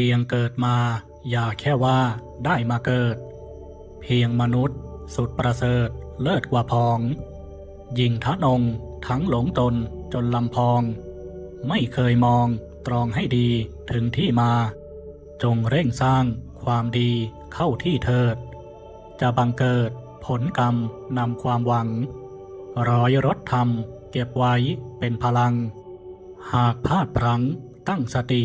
เพียงเกิดมา อย่าแค่ว่าได้มาเกิด เพียงมนุษย์ สุดประเสริฐเลิศกว่าพอง ยิงทะนง ทั้งหลงตนจนลำพอง ไม่เคยมองตรองให้ดีถึงที่มา จงเร่งสร้างความดีเข้าที่เถิด จะบังเกิดผลกรรมนำความหวัง ร้อยรถธรรมเก็บไว้เป็นพลัง หากพลาดพลั้งตั้งสติ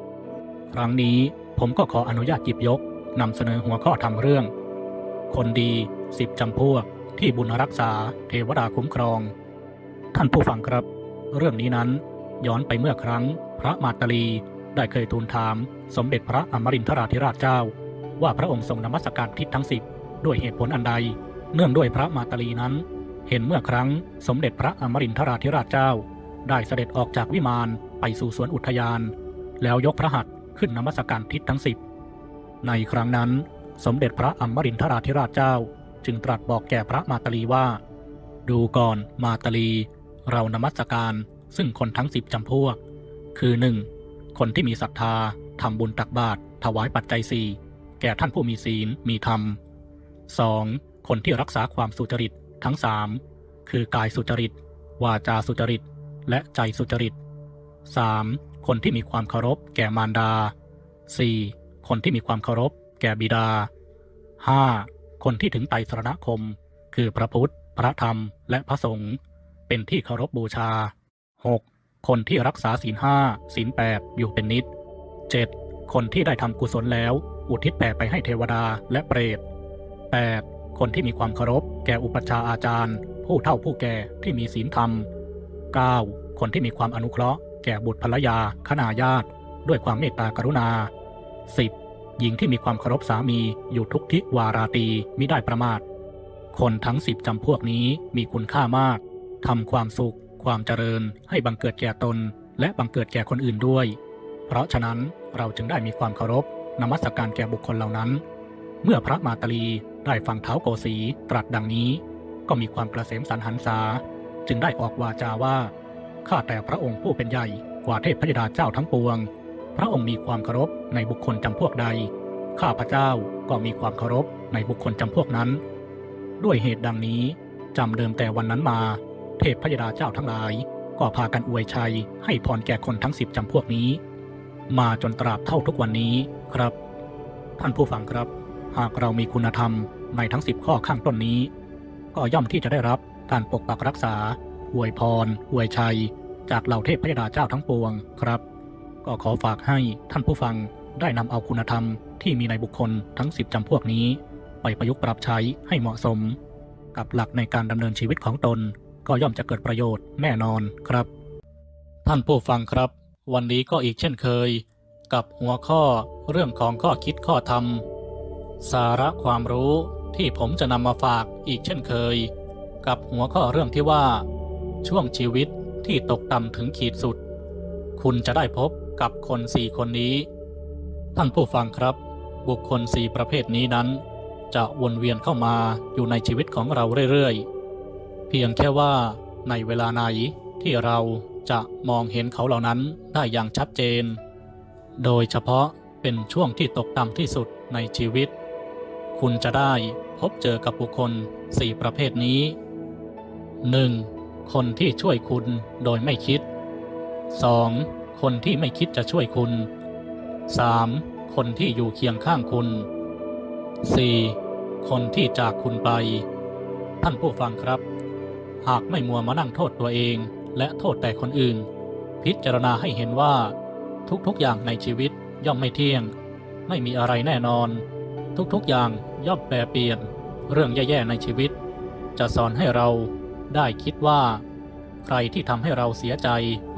ครั้งนี้ผมก็ขออนุญาตหยิบยกนำเสนอหัวข้อทำเรื่อง คนดีสิบจำพวกที่บุญรักษาเทวดาคุ้มครอง ท่านผู้ฟังครับ เรื่องนี้นั้นย้อนไปเมื่อครั้ง พระมาตาลีได้เคยทูลถาม สมเด็จพระอมรินทราธิราชเจ้า ว่าพระองค์ทรงนมัสการทิศทั้งสิบด้วยเหตุผลอันใด เนื่องด้วยพระมาตาลีนั้น เห็นเมื่อครั้งสมเด็จพระอมรินทราธิราชเจ้า ได้เสด็จออกจากวิมานไปสู่สวนอุทยาน แล้วยกพระหัตถ์ ขึ้นนมัสการทิศทั้งสิบในครั้งนั้น สมเด็จพระอมรินทราธิราชเจ้า จึงตรัสบอกแก่พระมาตลีว่า ดูก่อนมาตลี เรานมัสการซึ่งคนทั้งสิบจำพวก คือหนึ่งคนที่มีศรัทธาทำบุญตักบาตรถวายปัจจัยสี่แก่ท่านผู้มีศีลมีธรรม 2. คนที่รักษาความสุจริตทั้งสามคือกายสุจริต วาจาสุจริต และใจสุจริต 3. คนที่มีความเคารพแก่มารดา 4. คนที่มีความเคารพแก่บิดา 5. คนที่ถึงไตรสรณคม คือพระพุทธ พระธรรม และพระสงฆ์เป็นที่เคารพบูชา 6. คนที่รักษาศีลห้าศีลแปดอยู่เป็นนิด 7. คนที่ได้ทำกุศลแล้ว อุทิศแผ่ไปให้เทวดาและเปรต 8. คนที่มีความเคารพแก่อุปชาอาจารย์ ผู้เฒ่าผู้แก่ที่มีศีลธรรม 9. คนที่มีความอนุเคราะห์ แก่บุตรภรรยาคณาญาติ ด้วยความเมตตากรุณา 10. หญิงที่มีความเคารพสามีอยู่ทุกทิวาราตีมิได้ประมาท คนทั้งสิบจำพวกนี้มีคุณค่ามากทำความสุข ความเจริญ ให้บังเกิดแก่ตน และบังเกิดแก่คนอื่นด้วย เพราะฉะนั้นเราจึงได้มีความเคารพนมัสการแก่บุคคลเหล่านั้น เมื่อพระมาตาลีได้ฟังเท้าโกสีตรัสดังนี้ ก็มีความกระเสมสันหันษา จึงได้ออกวาจาว่า ข้าแต่พระองค์ผู้เป็นใหญ่กว่าเทพพยดาเจ้าทั้งปวง พระองค์มีความเคารพในบุคคลจำพวกใด ข้าพระเจ้าก็มีความเคารพในบุคคลจำพวกนั้น ด้วยเหตุดังนี้จำเดิมแต่วันนั้นมา เทพพยดาเจ้าทั้งหลาย ก็พากันอวยชัย ให้พรแก่คนทั้งสิบจำพวกนี้ มาจนตราบเท่าทุกวันนี้ครับ ท่านผู้ฟังครับ หากเรามีคุณธรรมในทั้งสิบข้อข้างต้นนี้ ก็ย่อมที่จะได้รับการปกปักรักษา อวยพรอวยชัย จากเหล่าเทพพยดาเจ้าทั้งปวงครับ ก็ขอฝากให้ท่านผู้ฟังได้นำเอาคุณธรรมที่มีในบุคคลทั้งสิบจำพวกนี้ ไปประยุกต์ปรับใช้ให้เหมาะสม กับหลักในการดำเนินชีวิตของตน ก็ย่อมจะเกิดประโยชน์แน่นอนครับ ท่านผู้ฟังครับ วันนี้ก็อีกเช่นเคย กับหัวข้อเรื่องของข้อคิดข้อธรรม สาระความรู้ที่ผมจะนำมาฝากอีกเช่นเคย กับหัวข้อเรื่องที่ว่า ช่วงชีวิตที่ตกต่ำถึงขีดสุด คุณจะได้พบกับคนสี่คนนี้ท่านผู้ฟังครับ บุคคลสี่ประเภทนี้นั้น จะวนเวียนเข้ามาอยู่ในชีวิตของเราเรื่อยๆ เพียงแค่ว่าในเวลาไหนที่เราจะมองเห็นเขาเหล่านั้นได้อย่างชัดเจน โดยเฉพาะเป็นช่วงที่ตกต่ำที่สุดในชีวิต คุณจะได้พบเจอกับบุคคลสี่ประเภทนี้ 1. คนที่ช่วยคุณโดยไม่คิด 2. คนที่ไม่คิดจะช่วยคุณ 3. คนที่อยู่เคียงข้างคุณ 4. คนที่จากคุณไป ท่านผู้ฟังครับ หากไม่มัวมานั่งโทษตัวเอง และโทษแต่คนอื่น พิจารณาให้เห็นว่า ทุกๆอย่างในชีวิตย่อมไม่เที่ยง ไม่มีอะไรแน่นอน ทุกๆอย่างย่อมแปรเปลี่ยน เรื่องแย่ๆในชีวิต จะสอนให้เรา ได้คิดว่า ใครที่ทำให้เราเสียใจ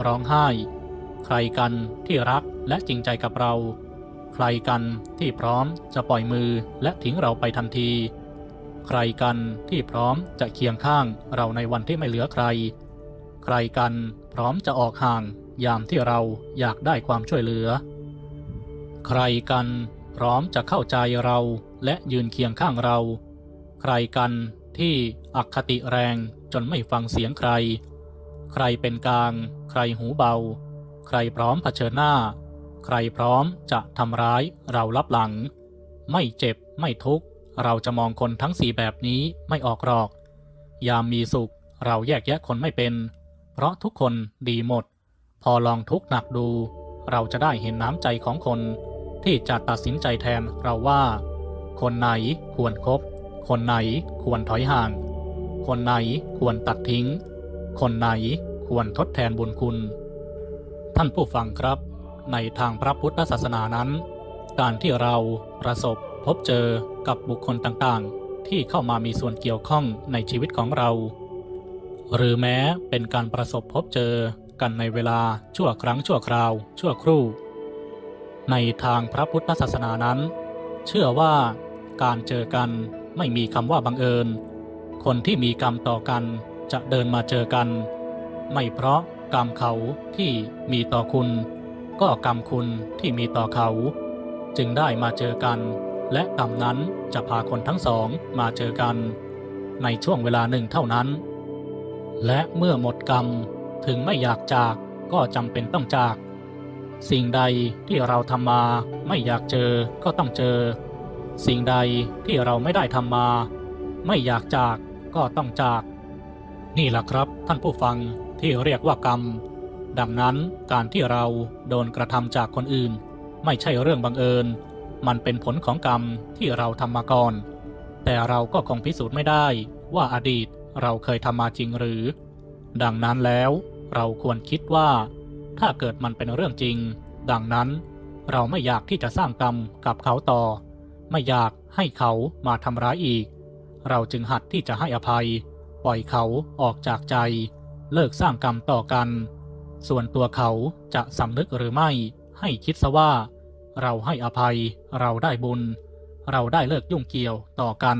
ร้องไห้ ใครกันที่รักและจริงใจกับเรา ใครกันที่พร้อมจะปล่อยมือและทิ้งเราไปทันที ใครกันที่พร้อมจะเคียงข้างเราในวันที่ไม่เหลือใคร ใครกันพร้อมจะออกห่าง ยามที่เราอยากได้ความช่วยเหลือ ใครกันพร้อมจะเข้าใจเราและยืนเคียงข้างเรา ใครกัน ที่อคติแรงจนไม่ฟังเสียงใคร ใครเป็นกลาง ใครหูเบา ใครพร้อมเผชิญหน้า ใครพร้อมจะทำร้ายเรารับหลัง ไม่เจ็บไม่ทุกข์ เราจะมองคนทั้งสี่แบบนี้ไม่ออกหรอก ยามมีสุขเราแยกแยะคนไม่เป็น เพราะทุกคนดีหมด พอลองทุกข์หนักดู เราจะได้เห็นน้ำใจของคน ที่จะตัดสินใจแทนเราว่า คนไหนควรครบ คนไหนควรถอยห่าง คนไหนควรตัดทิ้ง คนไหนควรทดแทนบุญคุณ ท่านผู้ฟังครับ ในทางพระพุทธศาสนานั้น การที่เราประสบพบเจอกับบุคคลต่างๆ ที่เข้ามามีส่วนเกี่ยวข้องในชีวิตของเรา หรือแม้เป็นการประสบพบเจอกันในเวลาชั่วครั้งชั่วคราว ชั่วครู่ ในทางพระพุทธศาสนานั้น เชื่อว่าการเจอกัน ไม่มีคำว่าบังเอิญ คนที่มีกรรมต่อกันจะเดินมาเจอกัน ไม่เพราะกรรมเขาที่มีต่อคุณ ก็กรรมคุณที่มีต่อเขา จึงได้มาเจอกัน และกรรมนั้นจะพาคนทั้งสองมาเจอกัน ในช่วงเวลาหนึ่งเท่านั้น และเมื่อหมดกรรมถึงไม่อยากจากก็จำเป็นต้องจาก สิ่งใดที่เราทำมาไม่อยากเจอก็ต้องเจอ สิ่งใดที่เราไม่ได้ทำมา ไม่อยากจากก็ต้องจาก นี่แหละครับท่านผู้ฟังที่เรียกว่ากรรม ดังนั้นการที่เราโดนกระทำจากคนอื่น ไม่ใช่เรื่องบังเอิญ มันเป็นผลของกรรมที่เราทำมาก่อน แต่เราก็คงพิสูจน์ไม่ได้ว่าอดีตเราเคยทำมาจริงหรือ ดังนั้นแล้วเราควรคิดว่า ถ้าเกิดมันเป็นเรื่องจริง ดังนั้นเราไม่อยากที่จะสร้างกรรมกับเขาต่อ ไม่อยากให้เขามาทำร้ายอีก เราจึงหัดที่จะให้อภัย ปล่อยเขาออกจากใจ เลิกสร้างกรรมต่อกัน ส่วนตัวเขาจะสำนึกหรือไม่ ให้คิดซะว่า เราให้อภัย เราได้บุญ เราได้เลิกยุ่งเกี่ยวต่อกัน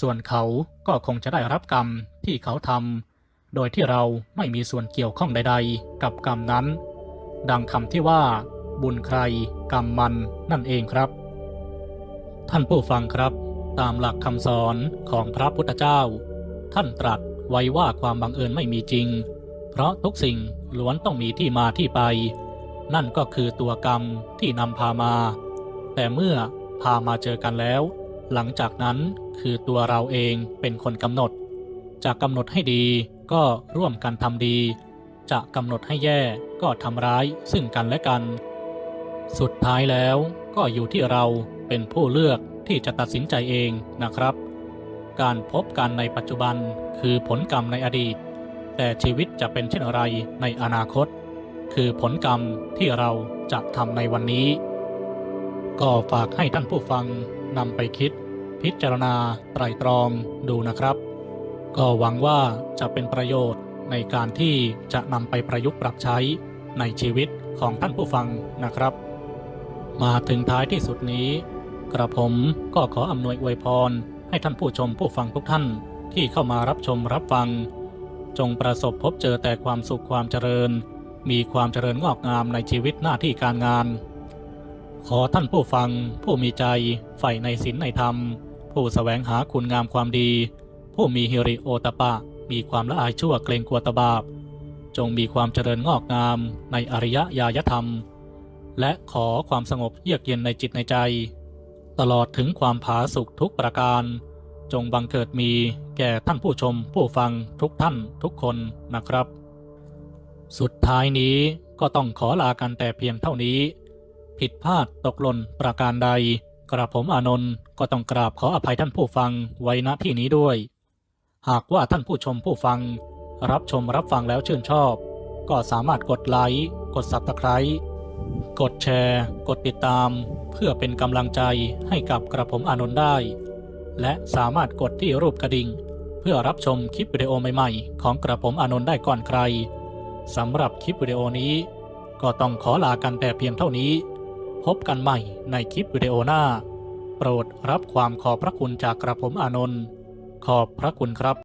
ส่วนเขาก็คงจะได้รับกรรมที่เขาทำโดยที่เราไม่มีส่วนเกี่ยวข้องใด ๆ กับกรรมนั้น ดังคำที่ว่า บุญใคร กรรมมันนั่นเองครับ ท่านผู้ฟังครับ ตามหลักคำสอนของพระพุทธเจ้า ท่านตรัสไว้ว่าความบังเอิญไม่มีจริง เพราะทุกสิ่งล้วนต้องมีที่มาที่ไป นั่นก็คือตัวกรรมที่นำพามา แต่เมื่อพามาเจอกันแล้ว หลังจากนั้นคือตัวเราเองเป็นคนกำหนด จะกำหนดให้ดีก็ร่วมกันทำดี จะกำหนดให้แย่ก็ทำร้ายซึ่งกันและกัน สุดท้ายแล้วก็อยู่ที่เรา เป็นผู้เลือกที่จะตัดสินใจเองนะครับ การพบกันในปัจจุบันคือผลกรรมในอดีต แต่ชีวิตจะเป็นเช่นไรในอนาคต คือผลกรรมที่เราจะทำในวันนี้ ก็ฝากให้ท่านผู้ฟังนำไปคิด พิจารณาไตรตรองดูนะครับ ก็หวังว่าจะเป็นประโยชน์ในการที่จะนำไปประยุกต์ปรับใช้ในชีวิตของท่านผู้ฟังนะครับ มาถึงท้ายที่สุดนี้ กระผมก็ขออำนวยอวยพร ให้ท่านผู้ชมผู้ฟังทุกท่านที่เข้ามารับชมรับฟัง จงประสบพบเจอแต่ความสุขความเจริญ มีความเจริญงอกงามในชีวิตหน้าที่การงาน ขอท่านผู้ฟังผู้มีใจใฝ่ในศีลในธรรม ผู้แสวงหาคุณงามความดี ผู้มีฮิริโอตปะ มีความละอายชั่วเกรงกลัวตบาปจงมีความเจริญงอกงามในอริยญาณธรรม และขอความสงบเยือกเย็นในจิตในใจ ตลอดถึงความผาสุกทุกประการ จงบังเกิดมีแก่ท่านผู้ชมผู้ฟังทุกท่านทุกคนนะครับ สุดท้ายนี้ก็ต้องขอลากันแต่เพียงเท่านี้ ผิดพลาดตกหล่นประการใด กระผมอานนท์ก็ต้องกราบขออภัยท่านผู้ฟังไว้ณที่นี้ด้วย หากว่าท่านผู้ชมผู้ฟัง รับชมรับฟังแล้วชื่นชอบ ก็สามารถกดไลค์กด Subscribe กดแชร์ กดติดตาม เพื่อเป็นกำลังใจให้กับกระผมอานนท์ได้ และสามารถกดที่รูปกระดิ่ง เพื่อรับชมคลิปวิดีโอใหม่ๆ ของกระผมอานนท์ได้ก่อนใครสำหรับคลิปวิดีโอนี้ ก็ต้องขอลากันแต่เพียงเท่านี้ พบกันใหม่ในคลิปวิดีโอหน้า โปรดรับความขอบพระคุณจากกระผมอานนท์ขอบพระคุณครับ